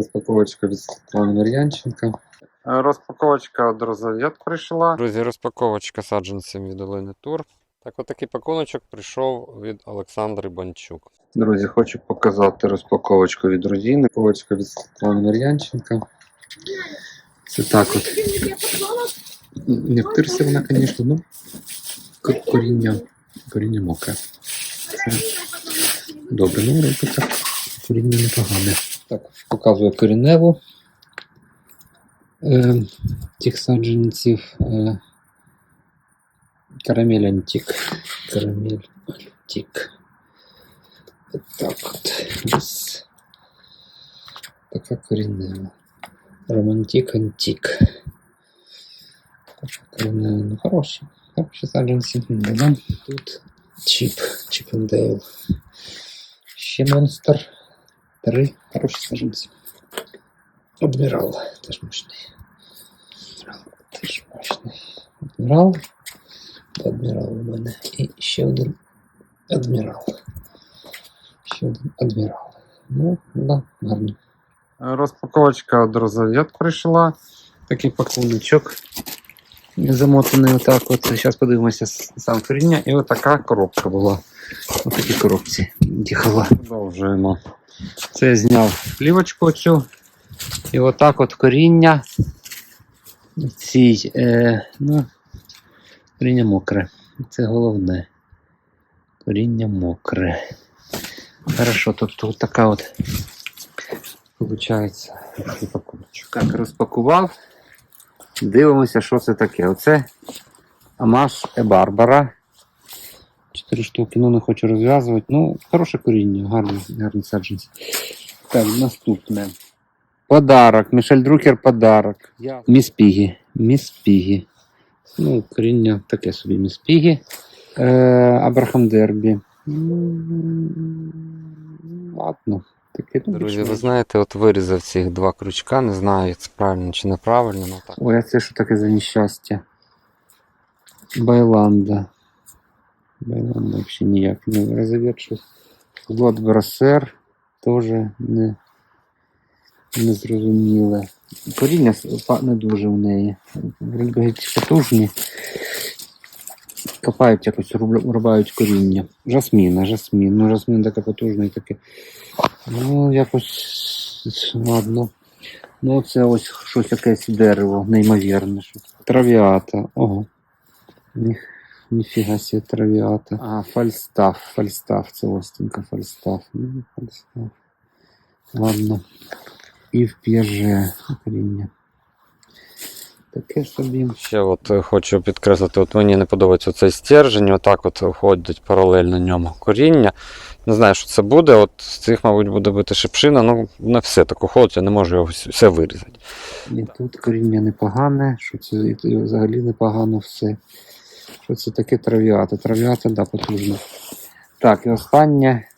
Розпаковочка від Світлани Мар'янченка. Розпаковочка до розов'ят прийшла. Друзі, розпаковочка саджанців від Олени Тур. Так, от такий пакуночок прийшов від Олександри Банчук. Друзі, хочу показати розпаковочку від Розіни. Розпаковочка від Світлани Мар'янченка. Це так от. Не втирся вона, звісно, ну коріння, коріння мокре. Це добре, ну так. Коріння непогане. Так, показую коріневу е, тих саджанців. Е, карамель антик. Карамель антик. От так от. Ось. Така корінева. Романтик антик. Ну. Хороші саджанці. Да. Тут чіп and Дейл. Ще монстр. Три хороші саджанці. Адмірал теж мощний. Адмірал теж мощний. Адмірал. Адмірал у мене. І ще один адмірал. Ще один адмірал. Ну, да, гарно. Розпаковочка до розов'ят прийшла. Такий пакуночок. Замотаний отак от. Зараз подивимося с- сам коріння. І отака коробка була. Ось такі коробці їхала. Продовжуємо. Це я зняв плівочку цю. І отак от коріння. Цій, е, ну, коріння мокре. Це головне. Коріння мокре. Хорошо, тобто от така от виходить пакуночок. Так, розпакував. Дивимося, що це таке. Оце Амаш Барбара. Чотири штуки, ну не хочу розв'язувати. Ну, хороше коріння, гарне, гарні саджанці. Так, наступне. Подарок. Мішель Друкер подарок. Міс Пігі. Міс Пігі. Ну, коріння таке собі Міс Пігі. Е, Абрахам Дербі. Ладно. Таке, Друзі, ви знаєте, от вирізав цих два крючка, не знаю, це правильно чи неправильно, ну так. Ой, а це що таке за нещастя? Байланда. Взагалі ніяк не щось. Влад Брасер теж не, зрозуміле. Коріння не дуже в неї. Геть потужні. Копають якось, рубають коріння. Жасміна, жасмін. Ну, жасмін таке потужний таке. Ну, якось ладно. Ну, це ось щось якесь дерево, неймовірне. Травіата. Ого. Ні, ніфіга себе травіата. А, фальстаф, фальстаф, це остінка, фальстаф. Ну, фальстаф. Ладно. І в п'єже коріння. Таке собі. Ще от е, хочу підкреслити, от мені не подобається цей стержень, отак от ходить паралельно ньому коріння. Не знаю, що це буде. От з цих, мабуть, буде бити шипшина, ну не все так уходить, я не можу його все вирізати. І тут коріння непогане, що це і взагалі непогано все. Що це таке травіата? Травіата, да, потужно. Так, і останнє.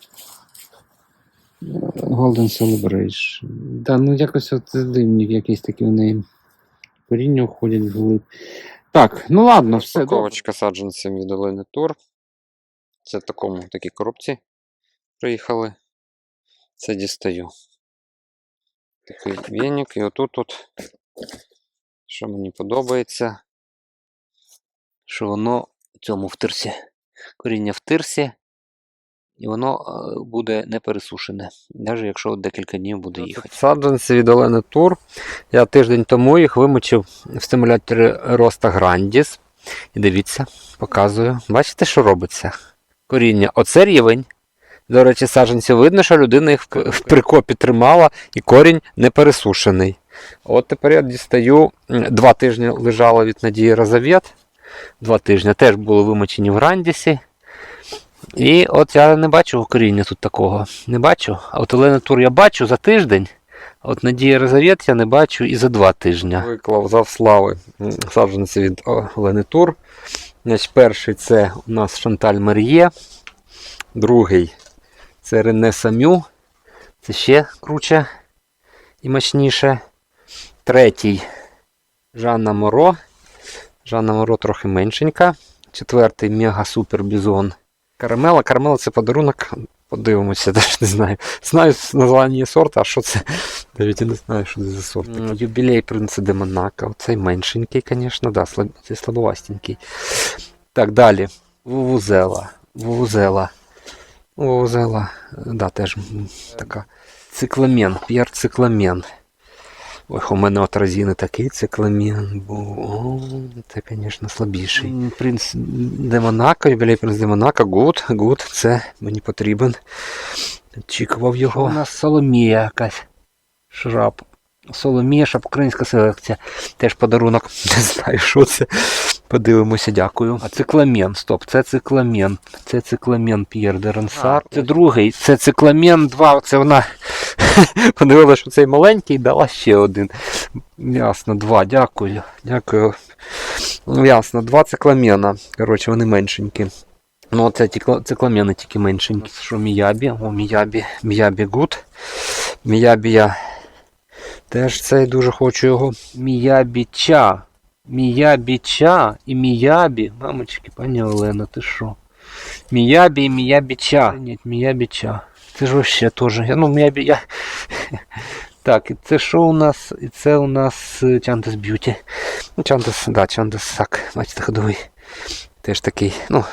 Golden Celebration. Да, ну якось от дивні якісь такі в неї коріння входять вглиб. Так, ну ладно, все. добре. Розпаковочка саджанців від Олени Тур. Це в такому такій коробці приїхали. Це дістаю. Такий веник, і отут, от, що мені подобається, що воно в цьому в тирсі. Коріння в тирсі, і воно е, буде не пересушене, навіть якщо декілька днів буде їхати. Саджанці від Олени Тур. Я тиждень тому їх вимочив в стимуляторі Роста Грандіс. І дивіться, показую. Бачите, що робиться? Коріння. Оце рівень. До речі, саджанці видно, що людина їх в прикопі тримала і корінь не пересушений. От тепер я дістаю. Два тижні лежало від Надії Розовєт. Два тижні теж були вимочені в Грандісі. І от я не бачу коріння тут такого. Не бачу. А от Тур я бачу за тиждень. От Надія Розовєт я не бачу і за два тижні. Виклав зав слави саджанці від Олени Тур. Значить, перший це у нас Шанталь Мер'є. Другий це Рене Самю. Це ще круче і мощніше. Третій Жанна Моро. Жанна Моро трохи меншенька. Четвертий Мега Супер Бізон. Карамела. Карамела це подарунок Подивимося, навіть не знаю. Знаю названня сорту, а що це? Навіть і не знаю, що це за сорт. Юбілей принца де Монако. Оцей меншенький, звісно, да, слаб... цей слабовастенький. Так, далі. Вувузела. Вувузела. Вувузела, да, теж така. Цикламен, П'єр цикламен. Ой, у мене от розіни такий цикламін був. О, це, звісно, слабіший. Принц Демонако, юбілей принц Демонако, гуд, гуд, це мені потрібен. Очікував його. У нас Соломія якась. Шрап. Соломія, шапкринська селекція. Теж подарунок. Не знаю, що це. Подивимося, дякую. А цикламен, стоп, це цикламен. Це цикламен П'єр де Ренсар. Це другий, це цикламен 2. Це вона подивилася, що цей маленький, дала ще один. Ясно, два, дякую. Дякую. Ну, ясно, два цикламена. Коротше, вони меншенькі. Ну, це цикламени тільки меншенькі. Що Міябі? О, Міябі. Міябі гуд. Міябі я теж цей дуже хочу його. Міябі ча. Міябі ча і Міябі. Мамочки, пані Олена, ти що? Міябі і Міябі ча. Ні, Міябі ча. Це ж вообще теж. Я, ну, Міябі, я... Так, і це що у нас? І це у нас е, Чантес Б'юті. Ну, Чантес, да, Чантес, так, бачите, ходовий. Теж такий, ну,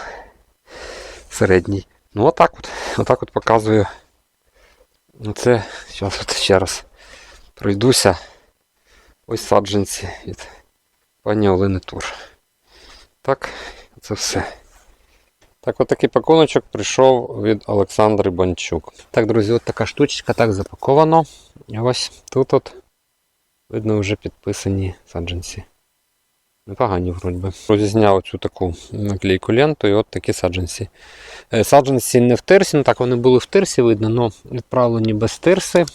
середній. Ну, отак от. Отак от показую. Це, зараз от ще раз пройдуся. Ось саджанці від пані Олени Тур. Так, це все. Так, от такий пакуночок прийшов від Олександри Бончук. Так, друзі, от така штучка так запаковано. Ось тут от видно вже підписані саджанці. Непогані вроді. Розізняв цю таку наклейку ленту і от такі саджанці. Е, Саджанці не в тирсі, ну так вони були в тирсі, видно, але відправлені без тирси.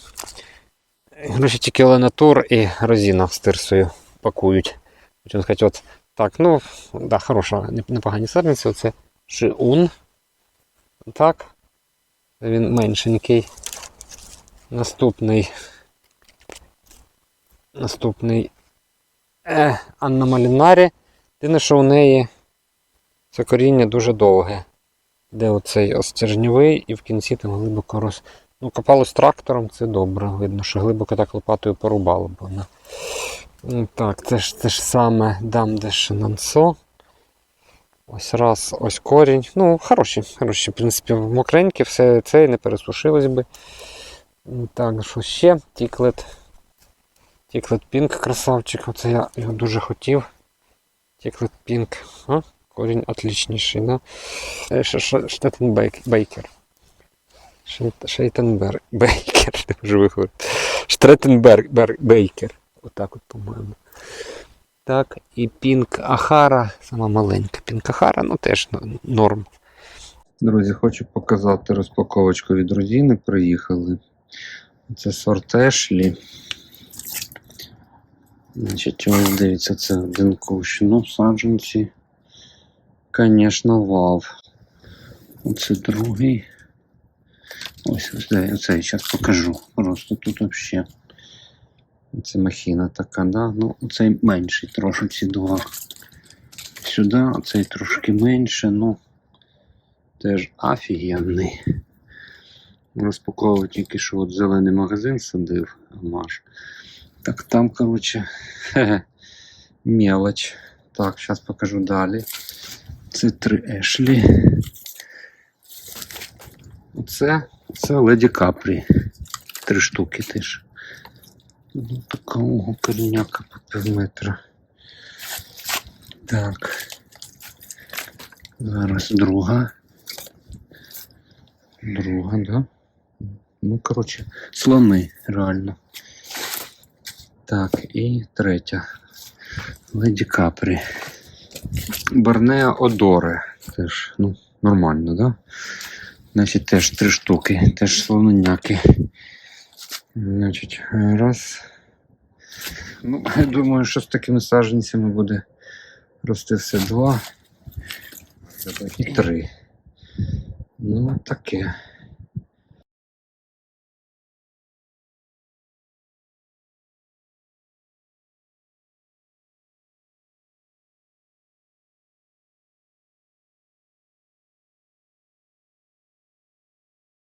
Гроші тільки Тур і Розіна з тирсою пакують. Хочу сказати, от так, ну, да, хороша, непогані саджанці. Оце Шиун. Так. Він меншенький. Наступний. Наступний. Е, Анна Малінарі. Єдине, що у неї це коріння дуже довге. Де оцей остержньовий і в кінці там глибоко роз. Ну, копалось трактором, це добре. Видно, що глибоко так лопатою порубало б вона. Так, це ж те ж саме дам де Шинансо. Ось раз, ось корінь. Ну, хороші, хороші, в принципі, мокренькі, все це і не пересушилось би. Так, що ще? Тіклет. Тіклет Пінк, красавчик. Оце я його дуже хотів. Тіклет Пінк. Корінь отличніший, да? Е, Ш- Ш- Штеттен Бейк- Бейкер. Шейт- Шейтенберг. Бейкер. Штретенберг Бейкер. Отак от, по-моєму. Так, і Пінк Ахара, сама маленька Пінк Ахара, ну теж норм. Друзі, хочу показати розпаковочку від Родіни. Приїхали. Це сорт Ешлі. Значить, ось дивіться, це один кущ. Ну, саджанці. Звісно, вау. Оце другий. Ось ось дай, оцей зараз покажу. Просто тут взагалі. Це махіна така, да? Ну, оцей менший трошки ці два. Сюди, оцей трошки менше, ну теж офігенний. Розпаковував тільки що от зелений магазин садив, Маш. Так там, коротше, мелоч. Так, зараз покажу далі. Це три Ешлі. Оце, це Леді Капрі. Три штуки теж. Ну, такого коріняка по пів метра. Так. Зараз друга. Друга, да? Ну, коротше, слони, реально. Так, і третя. Леді Капрі. Барнеа Одоре. Теж, ну, нормально, да? Значить, теж три штуки, теж слоненяки. Значить, раз. Ну, я думаю, що з такими саженцями буде рости все два і три. Ну, таке.